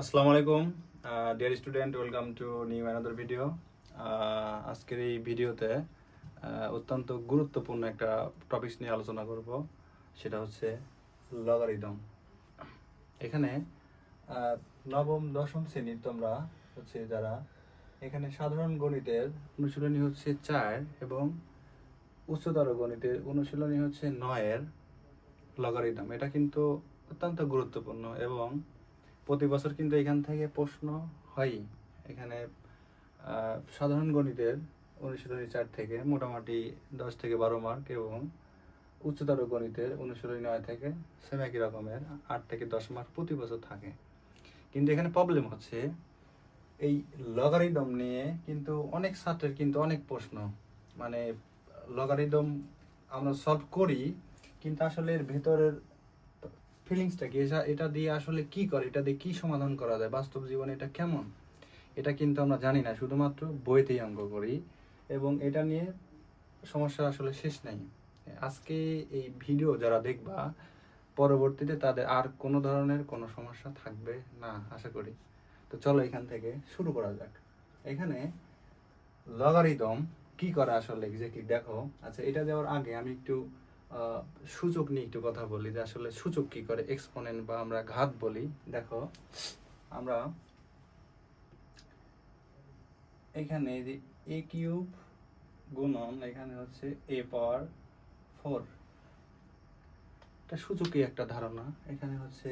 আসসালামু আলাইকুম। Dear student welcome to new another video আজকের এই ভিডিওতে অত্যন্ত গুরুত্বপূর্ণ একটা টপিকস নিয়ে আলোচনা করব। সেটা হচ্ছে লগারিদম এখানে নবম, দশম শ্রেণির তোমরা হচ্ছে যারা, এখানে সাধারণ গণিতের অনুশীলনী হচ্ছে চার এবং উচ্চতর গণিতের অনুশীলনী হচ্ছে নয়ের লগারিদম এটা কিন্তু অত্যন্ত গুরুত্বপূর্ণ এবং প্রতি বছর কিন্তু এখান থেকে প্রশ্ন হয়ই এখানে সাধারণ গণিতের অনুশীলনী চার থেকে মোটামুটি দশ থেকে বারো মার্ক এবং উচ্চতর গণিতের অনুশীলনী নয় থেকে সেম একই রকমের আট থেকে দশ মার্ক প্রতি বছর থাকে। কিন্তু এখানে প্রবলেম হচ্ছে, এই লগারিদম নিয়ে কিন্তু অনেক ছাত্রের কিন্তু অনেক প্রশ্ন। মানে লগারিদম আমরা সলভ করি, কিন্তু আসলে এর ভেতরের ফিলিংসটা কি? এটা- দিয়ে আসলে কি করে? এটা দিয়ে কি সমাধান করা যায়? বাস্তব জীবনে এটা কেমন? এটা কিন্তু আমরা জানি না। শুধুমাত্র বইতেই অঙ্ক করি এবং এটা নিয়ে সমস্যা আসলে শেষ নাই। আজকে এই ভিডিও যারা দেখবা, পরবর্তীতে তাদের আর কোনো ধরনের কোনো সমস্যা থাকবে না, আশা করি। তো চলো এখান থেকে শুরু করা যাক। এখানে লগারিদম কি করে আসলে? এক্স্যাক্টলি দেখো? আচ্ছা এটা দেওয়ার আগে আমি একটু সূচক নিয়ে একটু কথা বলি যে আসলে সূচক কি করে এক্সপোনেন্ট বা আমরা ঘাত বলি। দেখো, আমরা এখানে যে এ কিউব গুণন এখানে হচ্ছে এ পাওয়ার ফোর এটা সূচকই একটা ধারণা। এখানে হচ্ছে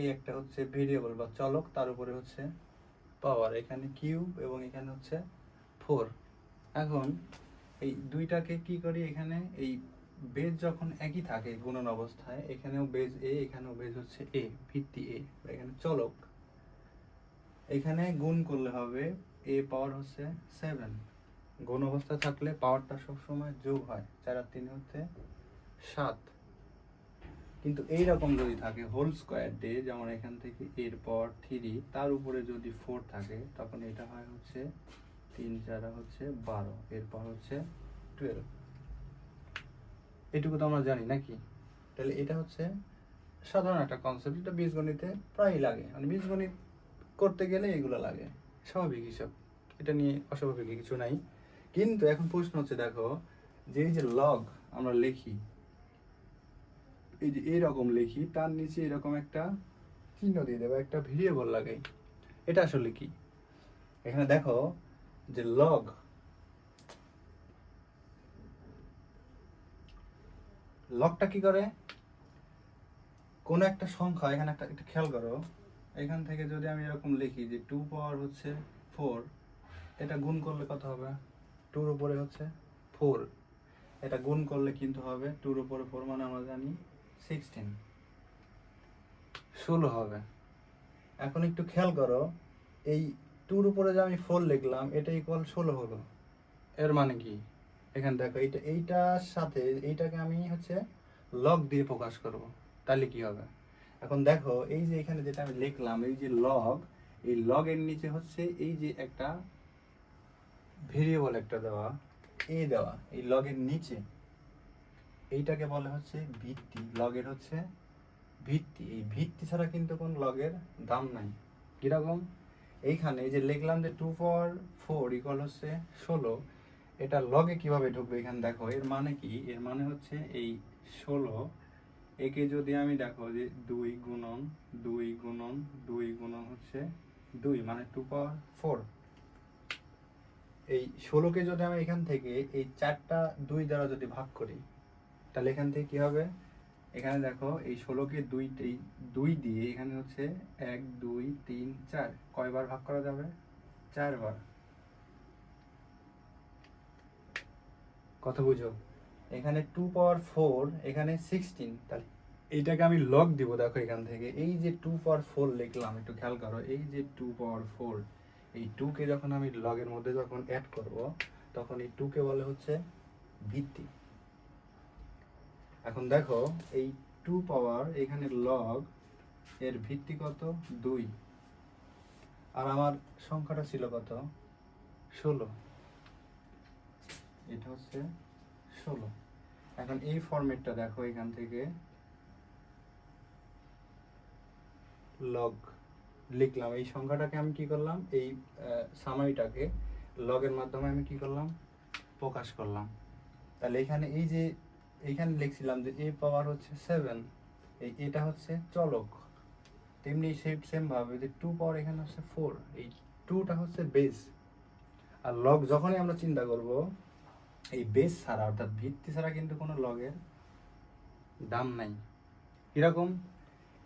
এ একটা হচ্ছে ভেরিয়েবল বা চলক, তার উপরে হচ্ছে পাওয়ার এখানে কিউব এবং এখানে হচ্ছে ফোর এখন এই দুইটাকে কি করি এখানে? এই বেজ যখন একই থাকে গুণন অবস্থায়, এখানেও বেজ এ এখানেও বেজ হচ্ছে এ ভিত্তি এ এখানে চলক। এখানে গুণ করলে হবে এ পাওয়ার হচ্ছে সেভেন গুণ অবস্থা থাকলে পাওয়ারটা সবসময় যোগ হয়, চার আর তিন হচ্ছে সাত। কিন্তু এই রকম যদি থাকে হোল স্কোয়ার ডে যেমন এখান থেকে এর পর থ্রি তার উপরে যদি ফোর থাকে, তখন এটা হয় হচ্ছে তিন, চারা হচ্ছে বারো, এরপর হচ্ছে টুয়েলভ এটুকু তো আমরা জানি, নাকি? তাহলে এটা হচ্ছে সাধারণ একটা কনসেপ্ট এটা বীজগণিতে প্রায়ই লাগে। মানে বীজগণিত করতে গেলে এগুলো লাগে, স্বাভাবিক হিসাব। এটা নিয়ে অস্বাভাবিক কিছু নাই। কিন্তু এখন প্রশ্ন হচ্ছে, দেখো, যে এই যে লগ আমরা লিখি, এই যে এইরকম লিখি, তার নিচে এরকম একটা চিহ্ন দিয়ে দেবো, একটা ভেরিয়েবল লাগাই। এটা আসলে কি? এখানে দেখো যে লগ লগটা কি করে? কোন একটা সংখ্যা, এখানে একটা একটা খেয়াল করো। এখান থেকে যদি আমি এরকম লিখি যে টু পাওয়ার হচ্ছে ফোর এটা গুণ করলে কত হবে? টুর উপরে হচ্ছে ফোর এটা গুণ করলে কিন্তু হবে টুর উপরে ফোর মানে আমরা জানি সিক্সটিন ষোলো হবে। এখন একটু খেয়াল করো, এই টুর উপরে যে আমি ফোর লিখলাম, এটা ইকুয়াল ষোলো হলো। এর মানে কি? এখানে দেখো, এইটা, এইটার সাথে, এইটাকে আমি হচ্ছে লগ দিয়ে প্রকাশ করব। তাহলে কি হবে? এখন দেখো, এই যে এখানে যেটা আমি লিখলাম, এই যে লগ এই লগের নিচে হচ্ছে এই যে একটা ভেরিয়েবল একটা দেওয়া এ দেওয়া, এই লগের নিচে। এইটাকে বলে হচ্ছে ভিত্তি। লগের হচ্ছে ভিত্তি। এই ভিত্তি ছাড়া কিন্তু কোন লগের দাম নাই। কীরকম? এইখানে এই যে লিখলাম যে টু পাওয়ার ফোর ইকল হচ্ছে ষোলো এটা লগে কীভাবে ঢুকবে এখানে দেখো, এর মানে কি? এর মানে হচ্ছে এই ষোলো, একে যদি আমি দেখো যে দুই গুণন দুই গুণন দুই গুণন হচ্ছে দুই মানে টু পাওয়ার ফোর এই ষোলোকে যদি আমি এখান থেকে এই চারটা দুই দ্বারা যদি ভাগ করি, তাহলে এখান থেকে কি হবে? এখানে দেখো এই ষোলোকে দুই, এই দুই দিয়ে এখানে হচ্ছে এক, দুই, তিন, চার। কয়বার ভাগ করা যাবে? চারবার। কথা বুঝো। এখানে টু পাওয়ার ফোর এখানে সিক্সটিন তাহলে এইটাকে আমি লগ দিব, দেখো এখান থেকে। এই যে টু পাওয়ার ফোর লিখলাম, একটু খেয়াল করো, এই যে টু পাওয়ার ফোর এই টুকে যখন আমি লগের মধ্যে যখন অ্যাড করব, তখন এই টুকে বলে হচ্ছে ভিত্তি। এখন দেখো, এই টু পাওয়ার এখানে লগ এর ভিত্তি কত? দুই। আর আমার সংখ্যাটা ছিল কত? ষোলো। এটা হচ্ছে ষোলো। এখন এই ফরম্যাটটা দেখো এখান থেকে। লগ লিখলাম। এই সংখ্যাটাকে আমি কি করলাম? এই সামাইটাকে লগের মাধ্যমে আমি কি করলাম? প্রকাশ করলাম। তাহলে এখানে এই যে এইখানে লিখছিলাম যে এ পাওয়ার হচ্ছে সেভেন এই এটা হচ্ছে চলক। তেমনি সেম সেম ভাবে যে টু পাওয়ার এখানে হচ্ছে ফোর এই টুটা হচ্ছে বেস আর লগ যখনই আমরা চিন্তা করব এই বেস ছাড়া, অর্থাৎ ভিত্তি ছাড়া কিন্তু কোনো লগের দাম নাই। এরকম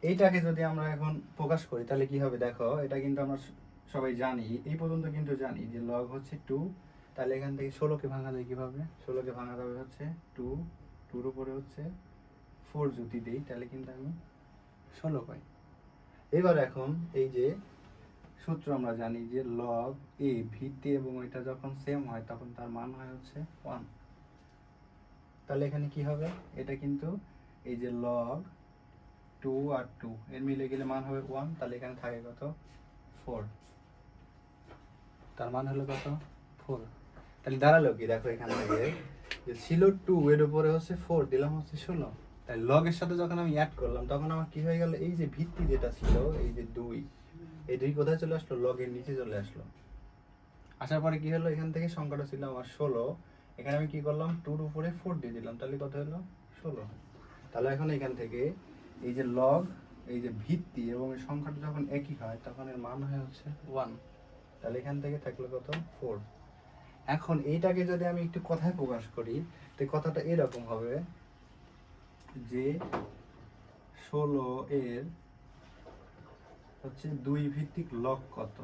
এইটাকে যদি আমরা এখন প্রকাশ করি, তাহলে কি হবে? দেখো, এটা কিন্তু আমরা সবাই জানি, এই পর্যন্ত কিন্তু জানি যে লগ হচ্ছে টু তাহলে এখান থেকে ষোলোকে ভাঙা যায় কীভাবে? ষোলোকে ভাঙা যাবে হচ্ছে টু টুর উপরে হচ্ছে ফোর যদি দিই, তাহলে কিন্তু আমি ষোলো পাই। এবার এখন এই যে সূত্র আমরা জানি যে লগ এ ভিত্তি এবং এটা যখন সেম হয়, তখন তার মান হয় হচ্ছে ওয়ান তাহলে এখানে কি হবে? এটা কিন্তু এই যে লগ টু আর টু এর মিলে গেলে মান হবে ওয়ান তাহলে এখানে থাকে কত? ফোর তার মান হলো কত? ফোর তাহলে দাঁড়াল কি? দেখো এখান থেকে যে ছিল টু এর উপরে হচ্ছে ফোর দিলাম হচ্ছে ষোলো। তাই লগের সাথে যখন আমি অ্যাড করলাম, তখন আমার কি হয়ে গেল? এই যে ভিত্তি যেটা ছিল, এই যে দুই এই দুই কোথায় চলে আসলো? লগের নিচে চলে আসলো। আসার পরে কি হলো? এখান থেকে সংখ্যাটা ছিল আমার ষোলো। এখানে আমি কি করলাম? টুর উপরে ফোর দিয়ে দিলাম। তাহলে কত হলো? ষোলো। তাহলে এখন এখান থেকে এই যে লগ এই যে ভিত্তি এবং এই সংখ্যাটা যখন একই হয়, তখন এর মান হয় হচ্ছে ওয়ান তাহলে এখান থেকে থাকল কত? ফোর এখন এইটাকে যদি আমি একটু কথায় প্রকাশ করি, তো কথাটা এরকম হবে যে ষোলো এর হচ্ছে দুই ভিত্তিক লগ কত?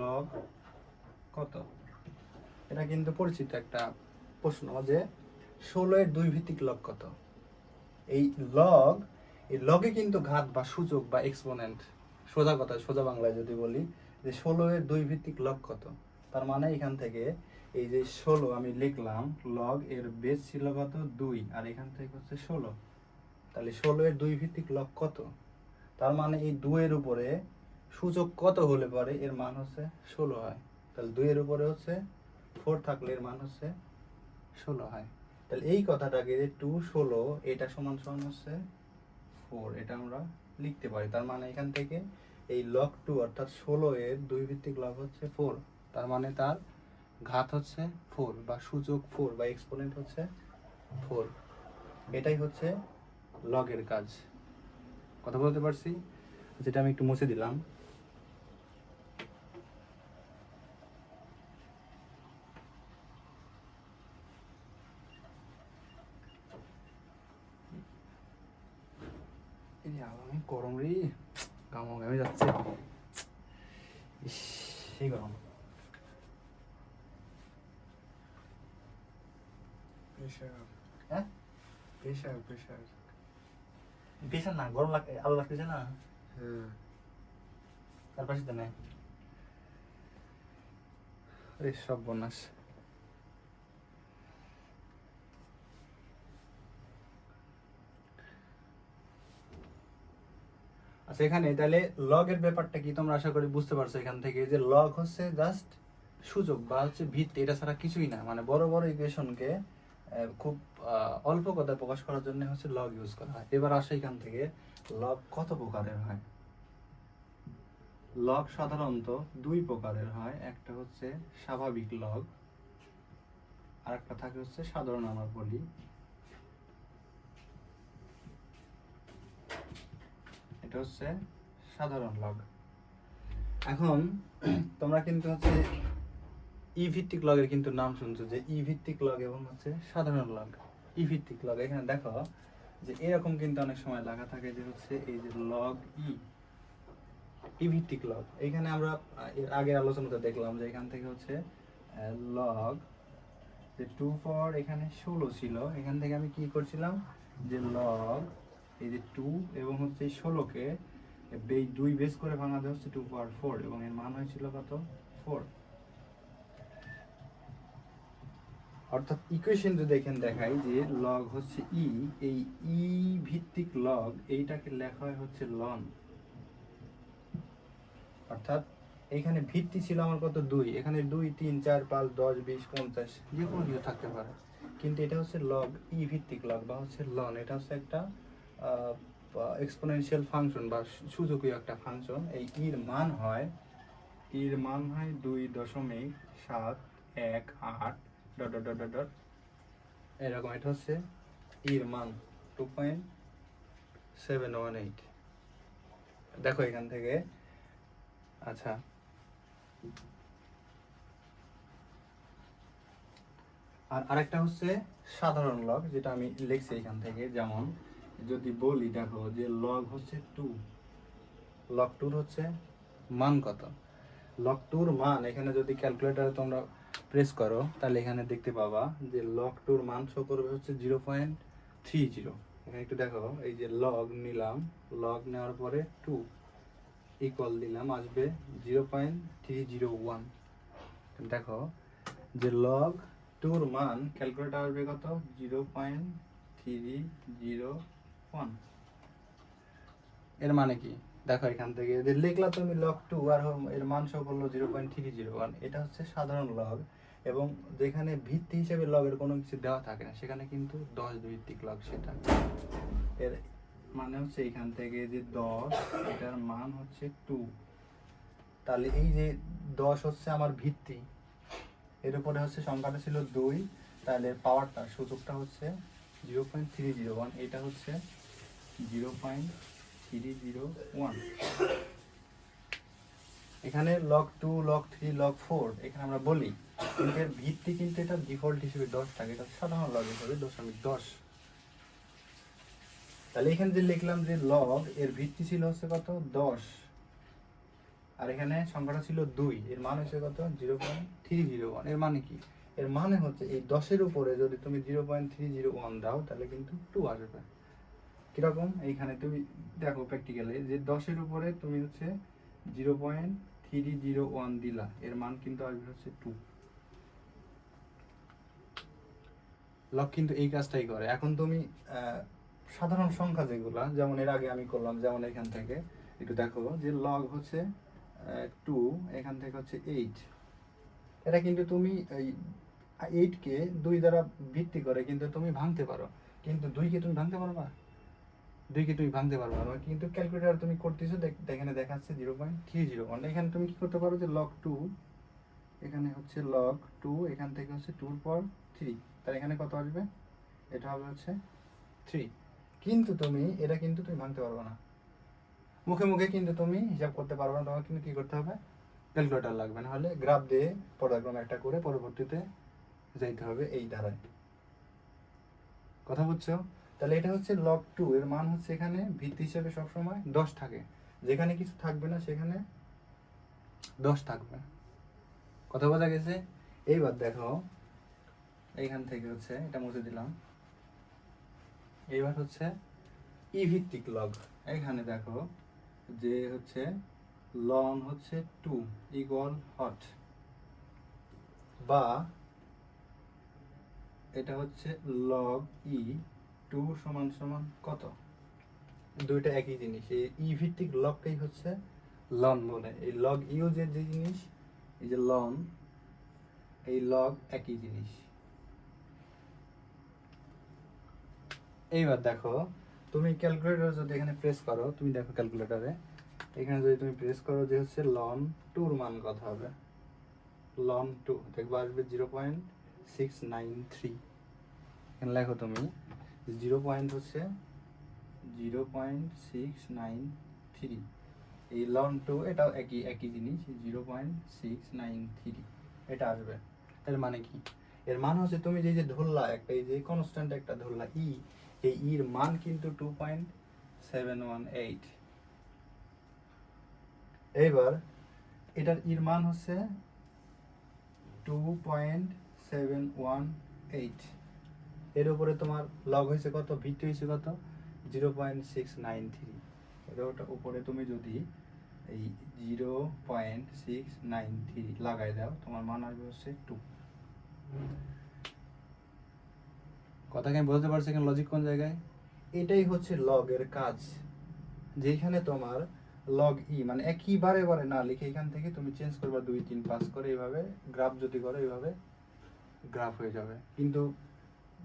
লগ কত? এটা কিন্তু পরিচিত একটা প্রশ্ন যে ষোলো এর দুই ভিত্তিক লগ কত? এই লগ এই লগে কিন্তু ঘাত বা সূচক বা এক্সপোনেন্ট সোজা কথা, সোজা বাংলায় যদি বলি, যে ষোলো এর দুই ভিত্তিক লগ কত? তার মানে এখান থেকে এই যে ষোলো আমি লিখলাম লগ এর বেস ছিল কত? দুই, আর এখান থেকে হচ্ছে ষোলো। তাহলে ষোলো এর দুই ভিত্তিক লক কত? তার মানে এই দুয়ের উপরে সূচক কত হলে পরে? এর মান হচ্ছে ষোলো হয়। তাহলে দুইয়ের উপরে হচ্ছে ফোর থাকলে এর মান হচ্ছে ষোলো হয়। তাহলে এই কথাটাকে যে টু ষোলো, এটা সমান সমান হচ্ছে ফোর এটা আমরা লিখতে পারি। তার মানে এখান থেকে এই লক টু অর্থাৎ ষোলো এর দুই ভিত্তিক লক হচ্ছে ফোর তার মানে তার ঘাত হচ্ছে ফোর বা সূচক ফোর বা এক্সপোনেন্ট হচ্ছে ফোর এটাই হচ্ছে লগের কাজ। কথা বলতে পারছি? যেটা আমি একটু মুছে দিলাম। গরম রে। না গরম লাগে আলো লাগতেছে না। হ্যাঁ। তার পাশে তো নেই। সব বোনাস আচ্ছা এখানে তাহলে লগের ব্যাপারটা কি তোমরা আশা করি বুঝতে পারছ এখান থেকে যে লগ হচ্ছে জাস্ট সুযোগ বা হচ্ছে ভিত্তি এটা ছাড়া কিছুই না। মানে বড় বড় ইকুয়েশনকে খুব অল্প কথায় প্রকাশ করার জন্য হচ্ছে লগ ইউজ করা হয়। এবার আসে এখান থেকে লগ কত প্রকারের হয়? লগ সাধারণত দুই প্রকারের হয়, একটা হচ্ছে স্বাভাবিক লগ আর একটা থাকে হচ্ছে সাধারণ আমরা বলি। এটা হচ্ছে সাধারণ লগ এখন, তোমরা কিন্তু হচ্ছে ই ভিত্তিক লগের কিন্তু নাম শুনছো যে ই ভিত্তিক লগ এবং হচ্ছে সাধারণ লগ। ই ভিত্তিক লগ, এখানে দেখো যে এরকম কিন্তু অনেক সময় লেখা থাকে যে হচ্ছে এই যে লগ ই ই ভিত্তিক লগ। এখানে আমরা, এর আগের আলোচনাতে দেখলাম যে এখান থেকে হচ্ছে লগ যে টু ফর এখানে ষোলো ছিল, এখান থেকে আমি কি করছিলাম যে লগ এই যে টু এবং হচ্ছে এই ষোলোকে দুই বেস করে ভাঙাতে হচ্ছে টু পাওয়ার ফোর এবং এর মান হয়েছিল কত? ফোর। অর্থাৎ ইকুয়েশন যদি এখানে দেখাই যে লগ হচ্ছে ই এই ই ভিত্তিক লগ এইটাকে লেখা হয় হচ্ছে লন অর্থাৎ এখানে ভিত্তি ছিল আমার কত? দুই। এখানে দুই, তিন, চার, পাঁচ, দশ, বিশ, পঞ্চাশ, যে কোনো কিছু থাকতে পারে। কিন্তু এটা হচ্ছে লগ ই ভিত্তিক লগ বা হচ্ছে লন এটা হচ্ছে একটা এক্সপোনেনশিয়াল ফাংশন বা সূচকীয় একটা ফাংশন এই ইর মান হয় ইর মান হয় দুই দশমিক সাত এক আট ডট ডট ডট ডট এরকম এটা হচ্ছে ইর মান two point seven one eight দেখো এখান থেকে। আচ্ছা। আর আরেকটা হচ্ছে সাধারণ লগ যেটা আমি লিখছি এখান থেকে। যেমন যদি বলি, দেখো যে লগ হচ্ছে টু লগ টুর হচ্ছে মান কত? লগ টুর মান, এখানে যদি ক্যালকুলেটারে তোমরা প্রেস করো, তাহলে এখানে দেখতে পাবা যে লগ টুর মান শো করবে হচ্ছে জিরো পয়েন্ট থ্রি জিরো এখানে একটু দেখো, এই যে লগ নিলাম লগ নেওয়ার পরে টু ইকুয়াল দিলাম, আসবে zero point three zero one দেখো, যে লগ টুর মান ক্যালকুলেটার আসবে কত? জিরো পয়েন্ট থ্রি জিরো ওয়ানের মানে কি? দেখো এখান থেকে। যে লিখলা তুমি লগ টু আর এর মান সহ করল zero point three zero one এটা হচ্ছে সাধারণ লগ এবং যেখানে ভিত্তি হিসেবে লগের কোনো কিছু দেওয়া থাকে না, সেখানে কিন্তু দশ ভিত্তিক লগ সেটা। এর মানে হচ্ছে এখান থেকে যে দশ, এটার মান হচ্ছে টু তাহলে এই যে দশ হচ্ছে আমার ভিত্তি, এর উপরে হচ্ছে সংখ্যাটা ছিল দুই। তাহলে পাওয়ারটা সূচকটা হচ্ছে zero point three zero one এটা হচ্ছে জিরো পয়েন্ট এখানে log two log three log four এখানে আমরা বলি এর ভিত্তি কিন্তু এটা ডিফল্ট হিসেবে দশ থাকে, এটা সাধারণ লগ হিসেবে দশমিক দশ। তাহলে এখানে যে লিখলাম যে লগ এর ভিত্তি ছিল হচ্ছে কত? দশ। আর এখানে সংখ্যাটা ছিল দুই, এর মান হচ্ছে কত? জিরো পয়েন্ট থ্রি জিরো ওয়ানের মানে কি? এর মানে হচ্ছে এই দশের উপরে যদি তুমি zero point three zero one দাও, তাহলে কিন্তু টু আসবে। কীরকম? এইখানে তুমি দেখো প্র্যাকটিক্যালি যে দশের উপরে তুমি হচ্ছে zero point three zero one দিলা, এর মান কিন্তু আসবে হচ্ছে টু লক কিন্তু এই কাজটাই করে। এখন তুমি সাধারণ সংখ্যা যেগুলা, যেমন এর আগে আমি করলাম, যেমন এখান থেকে, একটু দেখো যে লগ হচ্ছে টু এখান থেকে হচ্ছে এইট এটা কিন্তু তুমি এই এইটকে দুই দ্বারা ভিত্তি করে কিন্তু তুমি ভাঙতে পারো। কিন্তু দুইকে তুমি ভাঙতে পারবা? দুইকে তুমি ভাঙতে পারবা? না কিন্তু ক্যালকুলেটার তুমি করতেছো, দেখ- এখানে দেখাচ্ছে zero point three zero one এখানে তুমি কি করতে পারো যে লক টু এখানে হচ্ছে লক টু এখান থেকে হচ্ছে টুর পর থ্রি তার এখানে কত আসবে? এটা হবে হচ্ছে থ্রি কিন্তু তুমি, এটা কিন্তু তুমি ভাঙতে পারবে না। মুখে মুখে কিন্তু তুমি হিসাব করতে পারবে না তোমার কিন্তু কী করতে হবে? ক্যালকুলেটার লাগবে। না হলে গ্রাফ দিয়ে পর্যায়ক্রম একটা করে পরবর্তীতে যাইতে হবে এই ধারায়। কথা বুঝছ? তাহলে এটা হচ্ছে লগ টু এর মান হচ্ছে এখানে ভিত্তি হিসেবে সবসময় দশ থাকে। যেখানে কিছু থাকবে না, সেখানে দশ থাকবে। কথা বোঝা গেছে? এইবার দেখো এইখান থেকে হচ্ছে, এটা মুছে দিলাম। এইবার হচ্ছে ই ভিত্তিক লগ এখানে দেখো যে হচ্ছে লং হচ্ছে টু ইকুয়াল হট বা এটা হচ্ছে লগ ই টু সমান সমান কত? দুইটা একই জিনিস। এই ই ভিত্তিক লগটাই হচ্ছে লন বলে এই লগ ইউ যে যে জিনিস, এই যে লন এই লগ একই জিনিস। এইবার দেখো, তুমি ক্যালকুলেটর যদি এখানে প্রেস করো, তুমি দেখো ক্যালকুলেটরে এখানে যদি তুমি প্রেস করো যে হচ্ছে লন টুর মান কত হবে? লন টু দেখব আসবে zero point six nine three এখানে লেখো তুমি জিরো পয়েন্ট হচ্ছে zero point six nine three. এই লন টু এটাও একই একই জিনিস, zero point six nine three. এটা আসবে। এর মানে কি? এর মানে হচ্ছে তুমি যে যে ধরলা, একটা এই যে কনস্ট্যান্ট একটা ধরলা, ই, এই ইর মান কিন্তু two point seven one eight এইবার এটার ইর মান হচ্ছে two point seven one eight এর উপরে তোমার লগ হয়েছে কত? ভিত্তি হয়েছে কত? Zero point six nine three এর ওটা উপরে তুমি যদি এই zero point six nine three লাগাই দাও, তোমার মান আসবে হচ্ছে টু কথা আমি বলতে পারছি এখানে লজিক কোন জায়গায়? এটাই হচ্ছে লগের কাজ। যেখানে তোমার লগ ই মানে একই বারে বারে না লিখে এখান থেকে তুমি চেঞ্জ করবা দুই, তিন পাস করে, এইভাবে গ্রাফ যদি করো, এইভাবে গ্রাফ হয়ে যাবে। কিন্তু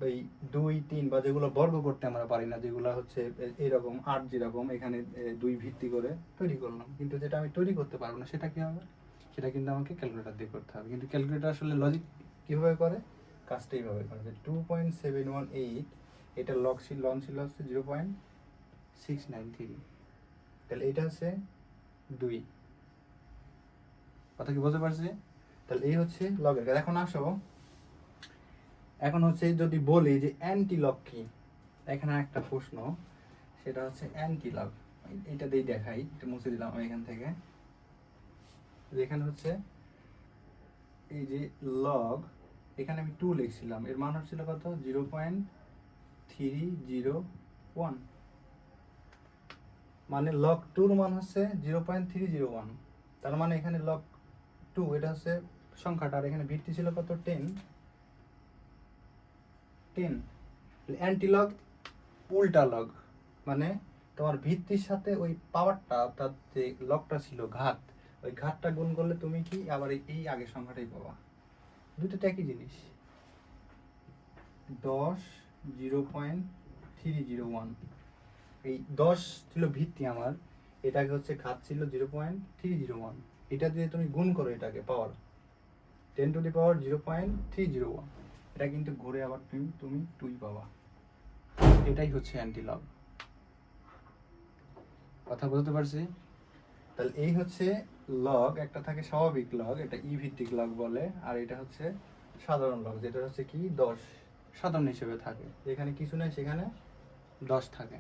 ওই দুই, তিন বা যেগুলো বর্গ করতে আমরা পারি না, যেগুলো হচ্ছে এ- এইরকম আট যেরকম এখানে দুই ভিত্তি করে তৈরি করলাম। কিন্তু যেটা আমি তৈরি করতে পারব না, সেটা কি হবে? সেটা কিন্তু আমাকে ক্যালকুলেটার দিয়ে করতে হবে। কিন্তু ক্যালকুলেটার আসলে লজিক কীভাবে করে? কাজটা এইভাবে করে যে two point seven one eight এটা লক ছিল লন ছিল হচ্ছে zero point six nine three তাহলে এটা হচ্ছে দুই। কথা কি বুঝতে পারছি? তাহলে এই হচ্ছে লগের কাজ এখন আসো এখন হচ্ছে যদি বলি যে অ্যান্টি লগ কি এখানে একটা প্রশ্ন, সেটা হচ্ছে অ্যান্টি লগ এটা দিয়ে দেখাই, এটা মুছে দিলাম আমি এখান থেকে। যেখানে হচ্ছে এই যে লগ এখানে আমি টু লিখছিলাম। এর মান হচ্ছিল কত? Zero point three zero one মানে লক টুর মান হচ্ছে zero point three zero one তার মানে এখানে লক টু এটা হচ্ছে সংখ্যাটা। আর এখানে ভিত্তি ছিল কত? টেন টেন অ্যান্টিলগ উল্টা লগ মানে তোমার ভিত্তির সাথে ওই পাওয়ারটা অর্থাৎ যে লগটা ছিল, ঘাত, ওই ঘাতটা গুণ করলে তুমি কি আবার এই- আগের সংখ্যাটাই পাবা। দুটো একই জিনিস। দশ zero point three zero one এই দশ ছিল ভিত্তি আমার, এটাকে হচ্ছে ঘাত ছিল zero point three zero one এটা দিয়ে তুমি গুণ করো এটাকে power ten to the power zero point three zero one এটা কিন্তু ঘুরে আবার তুমি তুমি টুই পাবা এটাই হচ্ছে অ্যান্টি লগ কথা বলতে পারছি? তাহলে এই হচ্ছে লগ একটা থাকে স্বাভাবিক লগ এটা ই ভিত্তিক লগ বলে আর এটা হচ্ছে সাধারণ লগ যেটা হচ্ছে কি? দশ। সাধারণ হিসেবে থাকে। যেখানে কিছু নেই সেখানে দশ থাকে।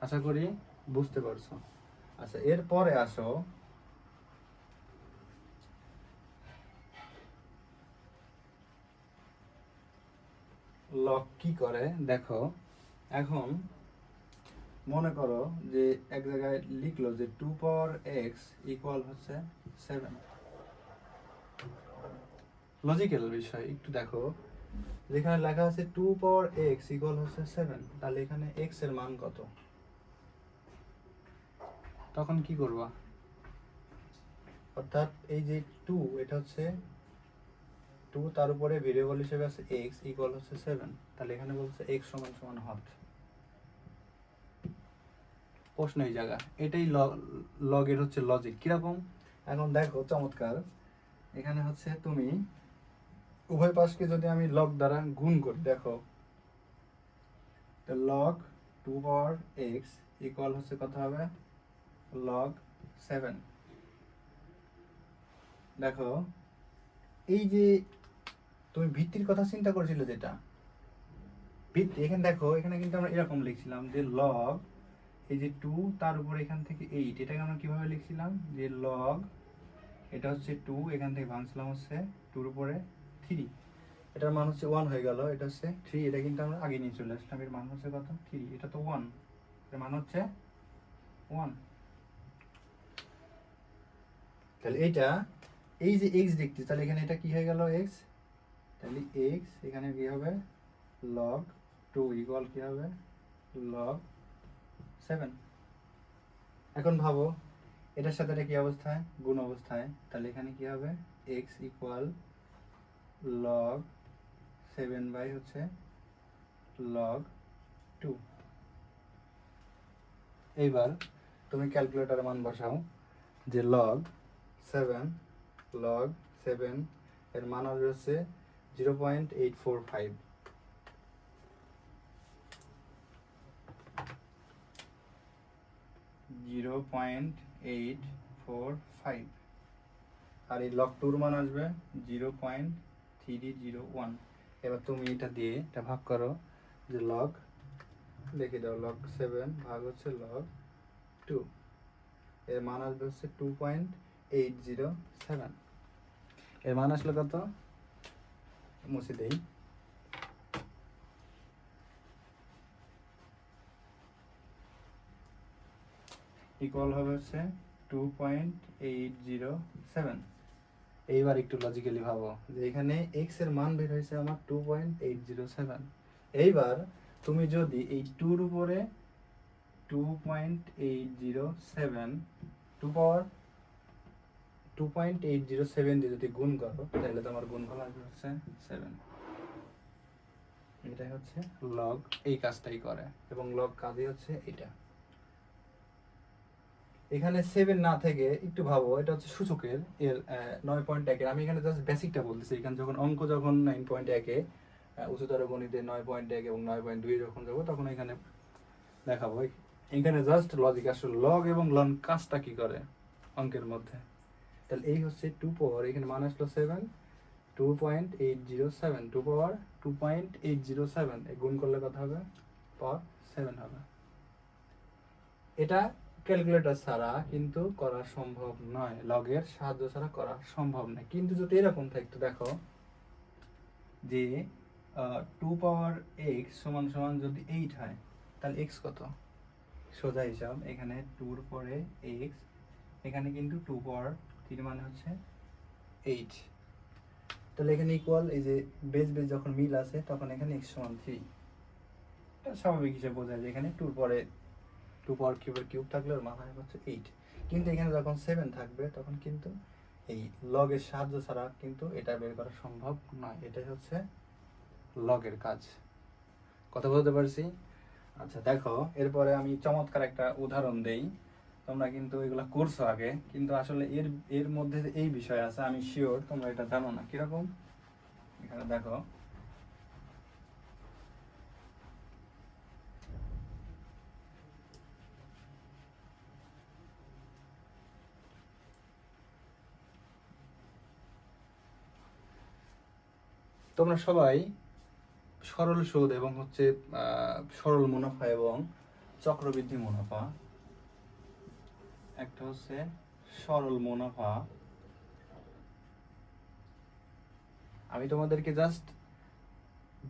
আশা করি বুঝতে পারছ। আচ্ছা এরপরে আসো। লক কি করে? দেখো, এখন মনে করো যে এক জায়গায় লিখলো যে টু পাওয়ার এক্স ইকুয়াল হচ্ছে সেভেন লজিক্যাল বিষয়, একটু দেখো। যেখানে লেখা আছে টু পাওয়ার এক্স ইকুয়াল হচ্ছে সেভেন তাহলে এখানে এক্সের মান কত? তখন কি করবা? অর্থাৎ এই যে টু এটা হচ্ছে টু তার উপরে ভেরিয়েবল হিসেবে আছে এক্স ইকুয়াল হচ্ছে সেভেন তাহলে এখানে বলছে এক্স সমান সমান হট প্রশ্ন এই জায়গা। এটাই লগের হচ্ছে লজিক কীরকম? এখন দেখো, চমৎকার। এখানে হচ্ছে তুমি উভয় পাশকে যদি আমি লগ দ্বারা গুণ করি, দেখো। Log two power x equal হচ্ছে কত হবে? লগ সেভেন দেখো, এই যে তুমি ভিত্তির কথা চিন্তা করেছিলে যেটা? ভিত্তি, এখানে দেখো, এখানে কিন্তু আমরা এরকম লিখছিলাম যে লগ এই যে টু তার উপরে এখান থেকে এইট এটাকে আমরা কীভাবে লিখছিলাম? যে লগ এটা হচ্ছে টু এখান থেকে ভাঙছিলাম হচ্ছে টুর উপরে থ্রি এটার মান হচ্ছে ওয়ান হয়ে গেল, এটা হচ্ছে থ্রি এটা কিন্তু আমরা আগে নিয়ে চলে আসলাম। এর মান হচ্ছে কত? থ্রি এটা তো ওয়ানের মান হচ্ছে ওয়ান তাহলে এইটা এই যে এক্স দেখছি, তাহলে এখানে এটা কি হয়ে গেল? এক্স তাহলে এক্স এখানে কি হবে? লগ টু ইকুয়াল কি হবে? লগ সেভেন এখন ভাবো, এটার সাথে এটা কি অবস্থায়? গুণ অবস্থায়। তাহলে এখানে কি হবে? X equal log seven by হচ্ছে লগ টু এইবার তুমি ক্যালকুলেটারে মান বসাও, যে লগ সেভেন লগ সেভেন এর মান আসবে হচ্ছে zero point eight four five zero point eight four five আর এই লগ টুর মান আসবে zero point three zero one এবার তুমি এটা দিয়ে এটা ভাগ করো, যে লগ দেখে দাও লগ সেভেন ভাগ হচ্ছে লগ টু এর মান আসবে হচ্ছে two point eight zero seven এর মান আসলো কত? মুছে দেই ইকুয়াল হবে হচ্ছে two point eight zero seven এইবার একটু লজিক্যালি ভাবো যে এখানে এক্সের মান বের হয়েছে আমার two point eight zero seven এইবার তুমি যদি এই টুর উপরে two point eight zero seven two power two point eight zero seven দিয়ে যদি গুণ করো, তাহলে তোমার গুণফল আসবে হচ্ছে সেভেন এটা হচ্ছে লগ এই কাজটাই করে। এবং লগ কাজই হচ্ছে এটা এখানে সেভেন না থেকে একটু ভাবো, এটা হচ্ছে সূচকের, এর নয় পয়েন্ট একের। আমি এখানে জাস্ট বেসিকটা বলতেছি, এখানে যখন অঙ্ক যখন নাইন পয়েন্ট একে উচ্চতর গণিতে নয় পয়েন্ট এক এবং নয় পয়েন্ট দুই যখন যাব, তখন এখানে দেখাবো। এখানে জাস্ট লজিক আসলে লগ এবং লন কাজটা কি করে অঙ্কের মধ্যে? তাহলে এই হচ্ছে টু পাওয়ার এখানে মান আসলো seven two point eight zero seven two power two point eight zero seven গুণ করলে কত হবে? পাওয়ার সেভেন হবে। এটা ক্যালকুলেটর ছাড়া কিন্তু করা সম্ভব নয় লগের সাহায্য ছাড়া করা সম্ভব নয়। কিন্তু যদি এরকম থাকতো, দেখো, যে টু পাওয়ার এক্স সমান সমান যদি এইট হয়, তাহলে এক্স কত? সোজা হিসাব, এখানে টুর পরে এক্স এখানে কিন্তু টু পাওয়ার তিন মানে হচ্ছে এইট তাহলে এখানে ইকুয়াল এই যে বেস বেস যখন মিল আছে তখন এখানে এক্স সমান থ্রি এটা স্বাভাবিক হিসেবে বোঝা যায়, এখানে টুর পরে টু পাওয়ার কিউবের কিউব থাকলে ওর মাথায় হচ্ছে এইট কিন্তু এখানে যখন সেভেন থাকবে, তখন কিন্তু এই লগের সাহায্য ছাড়া কিন্তু এটা বের করা সম্ভব নয়। এটাই হচ্ছে লগের কাজ। কথা বলতে পারছি? আচ্ছা দেখো, এরপরে আমি চমৎকার একটা উদাহরণ দেই। তোমরা কিন্তু এগুলা করছ আগে, কিন্তু আসলে এর এর মধ্যে এই বিষয় আছে, আমি শিওর তোমরা এটা জানো না। কীরকম? এখানে দেখো। তোমরা সবাই সরল সুদ এবং হচ্ছে সরল মুনাফা এবং চক্রবৃদ্ধি মুনাফা একটা হচ্ছে সরল মুনাফা। আমি তোমাদেরকে জাস্ট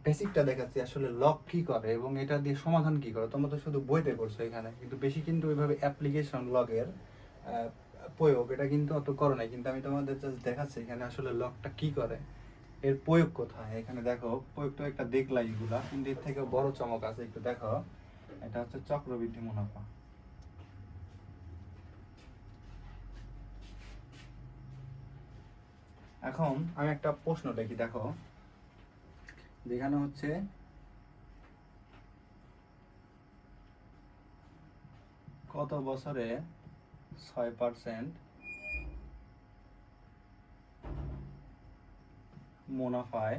বেসিকটা দেখাচ্ছি আসলে লক কি করে এবং এটা দিয়ে সমাধান কি করে। তোমরা তো শুধু বইতে পড়ছো এখানে, কিন্তু বেশি কিন্তু ওইভাবে অ্যাপ্লিকেশন লগের প্রয়োগ এটা কিন্তু অত করো নাই। কিন্তু আমি তোমাদের জাস্ট দেখাচ্ছি এখানে আসলে লকটা কি করে, এর প্রয়োগ কোথায়। এখানে দেখো প্রয়োগটা একটা দেখলাই এগুলা কিন্তু এর থেকে বড় চমক আছে। একটু দেখো, এটা হচ্ছে চক্রবৃদ্ধি মুনাফা। এখন আমি একটা প্রশ্ন দেখি দেখো। যেখানে হচ্ছে কত বছরে ছয় পার্সেন্ট মুনাফায়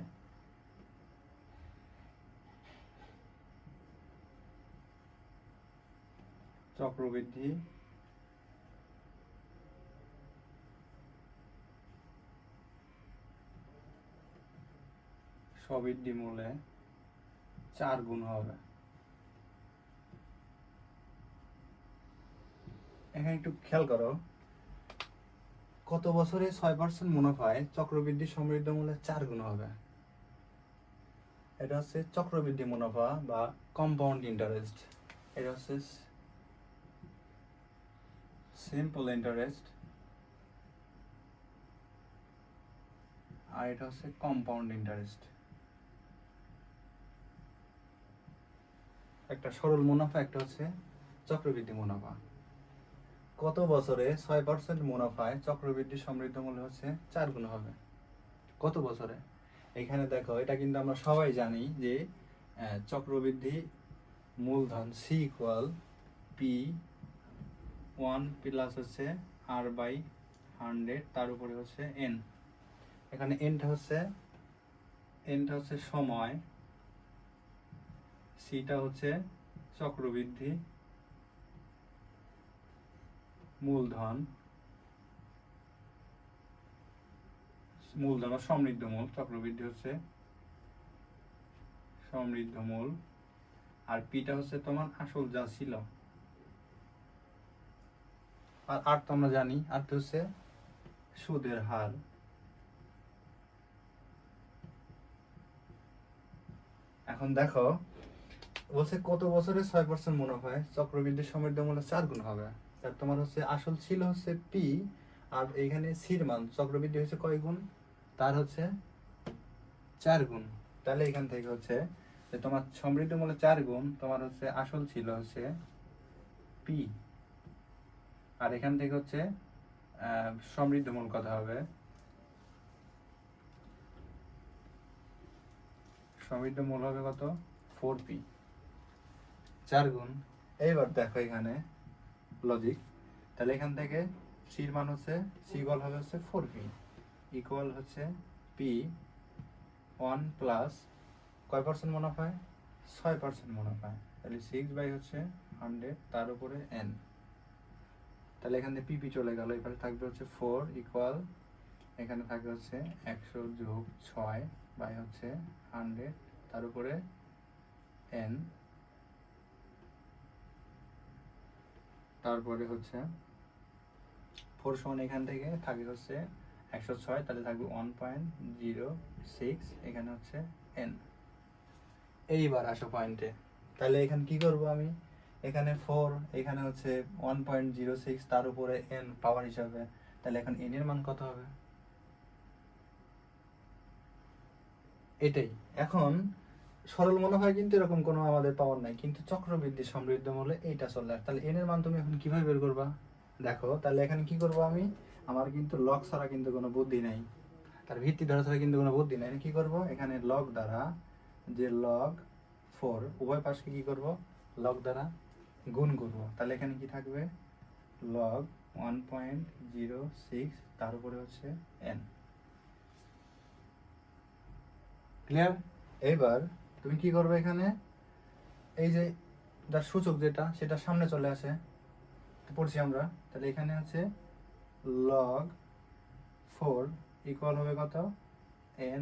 চক্রবৃদ্ধি সবৃদ্ধি মূলে চার গুণ হবে। এখানে একটু খেয়াল করো। কত বছরে ছয় পার্সেন্ট মুনাফায় চক্রবৃদ্ধি সমৃদ্ধ মূল্যে চার গুণ হবে। এটা হচ্ছে চক্রবৃদ্ধি মুনাফা বা কম্পাউন্ড ইন্টারেস্ট এটা হচ্ছে সিম্পল ইন্টারেস্ট আর এটা হচ্ছে কম্পাউন্ড ইন্টারেস্ট একটা সরল মুনাফা, একটা হচ্ছে চক্রবৃদ্ধি মুনাফা। কত বছরে ছয় পার্সেন্ট মুনাফায় চক্রবৃদ্ধি সমৃদ্ধ মূল্য হচ্ছে চার গুণ হবে? কত বছরে? এখানে দেখো, এটা কিন্তু আমরা সবাই জানি যে চক্রবৃদ্ধি মূলধন C equal P one plus হচ্ছে আর বাই হান্ড্রেড তার উপরে হচ্ছে এন এখানে এনটা হচ্ছে এনটা হচ্ছে সময় সিটা হচ্ছে চক্রবৃদ্ধি, মূলধন মূলধন সমৃদ্ধ মূল, চক্রবৃদ্ধি হচ্ছে সমৃদ্ধ মূল, আর পিটা হচ্ছে তোমার আসল যা ছিল। আর আর তো আমরা জানি, আর তো হচ্ছে সুদের হার। এখন দেখো বলছে কত বছরে ছয় পার্সেন্ট মুনাফায় চক্রবৃদ্ধি সমৃদ্ধ মূল্য চার গুণ হবে। আর তোমার হচ্ছে আসল ছিল হচ্ছে পি আর এইখানে সির মান। চক্রবৃদ্ধি হচ্ছে কয় গুণ? তার হচ্ছে চার গুণ। তাহলে এখান থেকে হচ্ছে যে তোমার সমৃদ্ধ মূল্য চার গুণ, তোমার হচ্ছে আসল ছিল হচ্ছে পি আর এখান থেকে হচ্ছে সমৃদ্ধ মূল কথা হবে? সমৃদ্ধ মূল হবে কত? ফোর পি চার গুণ। এইবার দেখো এখানে লজিক তাহলে এখান থেকে সির মান হচ্ছে সি ইকুয়াল হবে হচ্ছে ফোর পি ইকুয়াল হচ্ছে পি ওয়ান প্লাস কয় পার্সেন্ট মুনাফায় ছয় পার্সেন্ট মুনাফায় তাহলে সিক্স বাই হচ্ছে হান্ড্রেড তার উপরে এন তাহলে এখান থেকে পিপি চলে গেল। এবারে থাকবে হচ্ছে ফোর ইকুয়াল এখানে থাকবে হচ্ছে একশো যোগ ছয় বাই হচ্ছে হান্ড্রেড তার উপরে এন তারপরে হচ্ছে ফোর সমান এখান থেকে থাকে হচ্ছে একশো ছয়, তাহলে থাকবে ওয়ান পয়েন্ট জিরো সিক্স এখানে হচ্ছে এন এইবার আসো পয়েন্টে তাহলে এখানে কি করব আমি? এখানে ফোর এখানে হচ্ছে ওয়ান পয়েন্ট জিরো সিক্স তার উপরে এন পাওয়ার হিসাবে। তাহলে এখন এন এর মান কত হবে? এটাই। এখন সরল মনে হয়, কিন্তু এরকম কোনো আমাদের পাওয়ার নাই। কিন্তু চক্রবৃদ্ধি সমৃদ্ধ মূল্যে এইটা চলে আসে তাহলে এন এর মান তুমি এখন কীভাবে বের করবা? দেখো, তাহলে এখানে কি করব আমি? আমার কিন্তু লগ ছাড়া কিন্তু কোনো বুদ্ধি নাই। তার ভিত্তি ধরা ছাড়া কিন্তু কোনো বুদ্ধি নাই। কি করব? এখানে লগ দ্বারা যে লগ ফোর উভয় পাশকে কি করব? লগ দ্বারা গুণ করব। তাহলে এখানে কি থাকবে? Log one point zero six তার উপরে হচ্ছে এন ক্লিয়ার এইবার তুমি কি করবে এখানে? এই যে যার সূচক যেটা, সেটা সামনে চলে আসে। পড়ছি আমরা। তাহলে এখানে আছে লগ ফোর ইকুয়াল হবে কত? N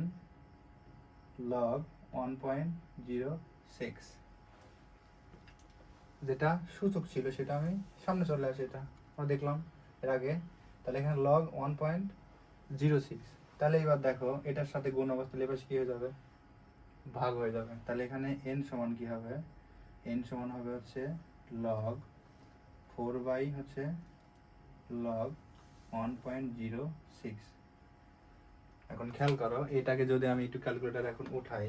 log one point zero six যেটা সূচক ছিল, সেটা আমি সামনে চলে আসে এটা। আমরা দেখলাম এর আগে। তাহলে এখানে log one point zero six তাহলে এবার দেখো, এটার সাথে গুণ অবস্থা এবার কি হয়ে যাবে? ভাগ হয়ে যাবে। তাহলে এখানে এন সমান কি হবে? এন সমান হবে হচ্ছে লগ ফোর বাই হচ্ছে log one point zero six এখন খেয়াল করো, এটাকে যদি আমি একটু ক্যালকুলেটার এখন উঠাই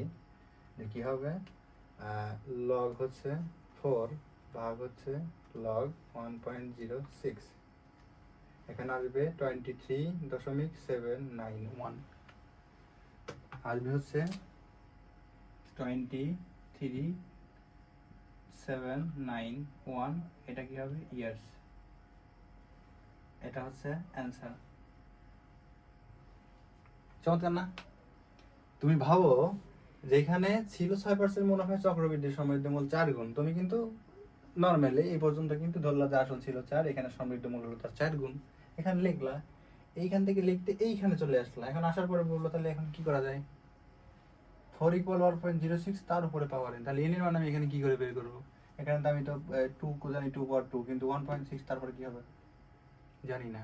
কি হবে? লগ হচ্ছে ফোর ভাগ হচ্ছে log one point zero six এখানে আসবে টোয়েন্টি থ্রি দশমিক সেভেন নাইন ওয়ান আসবে হচ্ছে twenty three seven nine one এটা কি হবে? ইয়ার্স এটা হচ্ছে অ্যান্সার চমৎকার না? তুমি ভাবো যেখানে ছিল ছয় পার্সেন্ট মুনাফা চক্রবৃদ্ধি সমৃদ্ধ মূল চার গুণ। তুমি কিন্তু নর্মালি এই পর্যন্ত কিন্তু ধরলা যে আসল ছিল চার, এখানে সমৃদ্ধ মূল হলো তার চার গুণ। এখানে লিখলা, এইখান থেকে লিখতে এইখানে চলে আসলা। এখন আসার পরে বলল তাহলে এখন কি করা যায়? Four equal one point zero six তার উপরে পাওয়ার তাহলে এন এর মান আমি এখানে কি করে বের করব? এখানে তো আমি তো টু জানি টু পাওয়ার টু কিন্তু ওয়ান পয়েন্ট সিক্স তারপরে কি হবে? জানি না।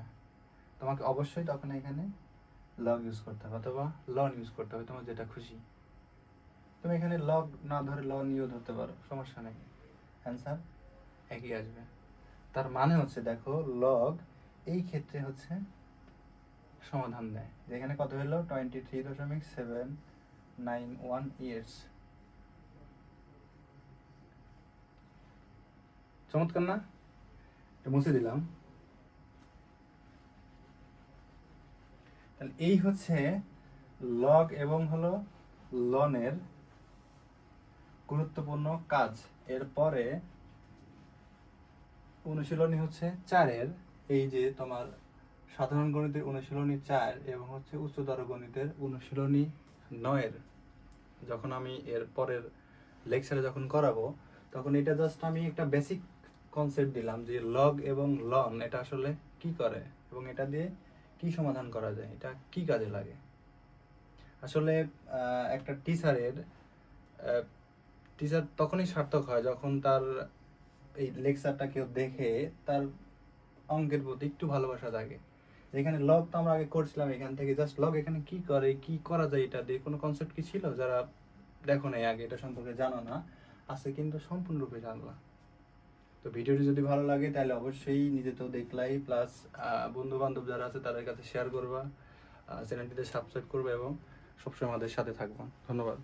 তোমাকে অবশ্যই তখন এখানে লগ ইউজ করতে হবে, অথবা লন ইউজ করতে হবে, তোমার যেটা খুশি। তুমি এখানে লগ না ধরে লন নিয়েও ধরতে পারো, সমস্যা নেই। অ্যান্সার একই আসবে। তার মানে হচ্ছে, দেখো লগ এই ক্ষেত্রে হচ্ছে সমাধান দেয়। যেখানে কত হলো? টোয়েন্টি থ্রি দশমিক সেভেন নাইন ওয়ান চমৎকার না? এটা মুছে দিলাম। তাহলে এই হচ্ছে লগ এবং হলো লনের গুরুত্বপূর্ণ কাজ। এরপরে অনুশীলনী হচ্ছে চারের। এই যে তোমার সাধারণ গণিতের অনুশীলনী চার এবং হচ্ছে উচ্চতর গণিতের অনুশীলনী নয়ের, যখন আমি এর পরের লেকচারে যখন করাবো, তখন এটা জাস্ট আমি একটা বেসিক কনসেপ্ট দিলাম যে লগ এবং লন এটা আসলে কি করে এবং এটা দিয়ে কি সমাধান করা যায়, এটা কি কাজে লাগে? আসলে একটা টিচারের টিচার তখনই সার্থক হয় যখন তার এই লেকচারটা কেউ দেখে তার অঙ্কের প্রতি একটু ভালোবাসা থাকে যেখানে লগ তো আমরা আগে করছিলাম এখান থেকে জাস্ট লগ এখানে কি করে, কি করা যায় এটা দিয়ে কোনো কনসেপ্ট কি ছিল? যারা দেখো নাই আগে, এটা সম্পর্কে জানো না আজকে কিন্তু সম্পূর্ণরূপে জানলা। তো ভিডিওটি যদি ভালো লাগে, তাহলে অবশ্যই নিজে তো দেখলাই প্লাস বন্ধু বান্ধব যারা আছে, তাদের কাছে শেয়ার করবা চ্যানেলটিতে সাবস্ক্রাইব করবে এবং সবসময় আমাদের সাথে থাকবা। ধন্যবাদ।